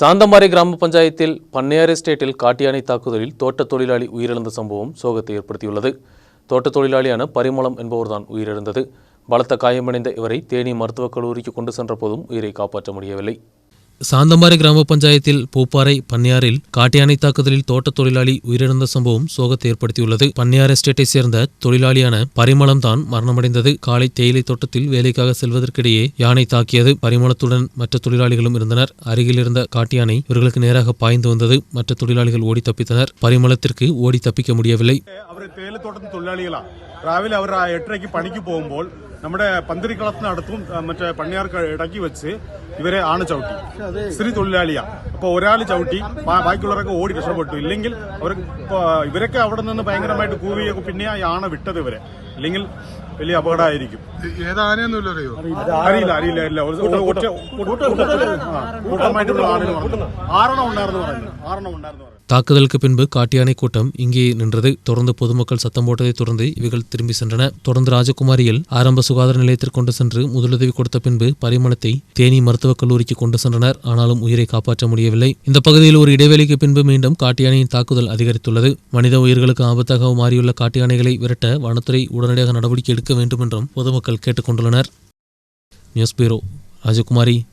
சாந்தமாரி கிராம பஞ்சாயத்தில் பன்னியார் எஸ்டேட்டில் காட்டியானை தாக்குதலில் தோட்ட தொழிலாளி உயிரிழந்த சம்பவம் சோகத்தை ஏற்படுத்தியுள்ளது. தோட்டத் தொழிலாளியான பரிமளம் என்பவர்தான் உயிரிழந்தது. பலத்த காயமடைந்த இவரை தேனி மருத்துவக் கல்லூரிக்கு கொண்டு சென்ற போதும் உயிரை காப்பாற்ற முடியவில்லை. சாந்தமாரி கிராம பஞ்சாயத்தில் பூப்பாறை பன்னியாரில் காட்டியானை தாக்குதலில் தோட்ட தொழிலாளி உயிரிழந்த சம்பவம் சோகத்தை ஏற்படுத்தியுள்ளது பன்னியார் எஸ்டேட்டை சேர்ந்த தொழிலாளியான பரிமளம் தான் மரணமடைந்தது காலை தேயிலை தோட்டத்தில் வேலைக்காக செல்வதற்கிடையே யானை தாக்கியது பரிமளத்துடன் மற்ற தொழிலாளிகளும் இருந்தனர் அருகில் இருந்த காட்டியானை இவர்களுக்கு நேராக பாய்ந்து வந்தது மற்ற தொழிலாளிகள் ஓடி தப்பித்தனர் பரிமளத்திற்கு ஓடி தப்பிக்க முடியவில்லை അവർ തേയിലത്തോട്ടത്തിൽ തൊഴിലാളികളാണ് രാവിലെ അവർ ആ എട്ടരയ്ക്ക് പണിക്ക് പോകുമ്പോൾ നമ്മുടെ പന്തിരിക്കളത്തിനടുത്തും ആ, മറ്റേ പണിയാർക്ക് ഇടയ്ക്ക് വെച്ച് ഇവരെ ആണ് ചവിട്ടി. സ്ത്രീ തൊഴിലാളിയാ. അപ്പൊ ഒരാൾ ചവിട്ടി ബാക്കിയുള്ളവരൊക്കെ ഓടി രക്ഷപ്പെട്ടു. ഇല്ലെങ്കിൽ അവർ ഇവരൊക്കെ അവിടെ നിന്ന് ഭയങ്കരമായിട്ട് കൂവിയൊക്കെ പിന്നെ ആ ആണ വിട്ടത് ഇവരെ. ഇല്ലെങ്കിൽ വലിയ അപകടമായിരിക്കും ഏതാനൊന്നുമില്ല അറിയോ അറിയില്ല അറിയില്ല ഇല്ല ഒരു- ഒരു- ഒറ്റ ആ, കൂട്ടമായിട്ടുള്ള ആളുകൾ പറഞ്ഞു ആറെണ്ണം ഉണ്ടായിരുന്നു പറഞ്ഞു ആറെണ്ണം ഉണ്ടായിരുന്നു പറഞ്ഞു தாக்குதலுக்கு பின்பு காட்டியானை கூட்டம் இங்கே நின்றது தொடர்ந்து பொதுமக்கள் சத்தம் போட்டதைத் தொடர்ந்து இவைகள் திரும்பி சென்றன தொடர்ந்து ராஜகுமாரியில் ஆரம்ப சுகாதார நிலையத்திற்கு கொண்டு சென்று முதலுதவி கொடுத்த பின்பு பரிமளத்தை தேனி மருத்துவக் கல்லூரிக்கு கொண்டு சென்றனர் ஆனாலும் உயிரை காப்பாற்ற முடியவில்லை இந்த பகுதியில் ஒரு இடைவெளிக்கு பின்பு மீண்டும் காட்டியானையின் தாக்குதல் அதிகரித்துள்ளது மனித உயிர்களுக்கு ஆபத்தாக மாறியுள்ள காட்டியானைகளை விரட்ட வனத்துறை உடனடியாக நடவடிக்கை எடுக்க வேண்டும் வேண்டுமென்றும் பொதுமக்கள் கேட்டுக்கொண்டுள்ளனர். News bureau Rajakumari.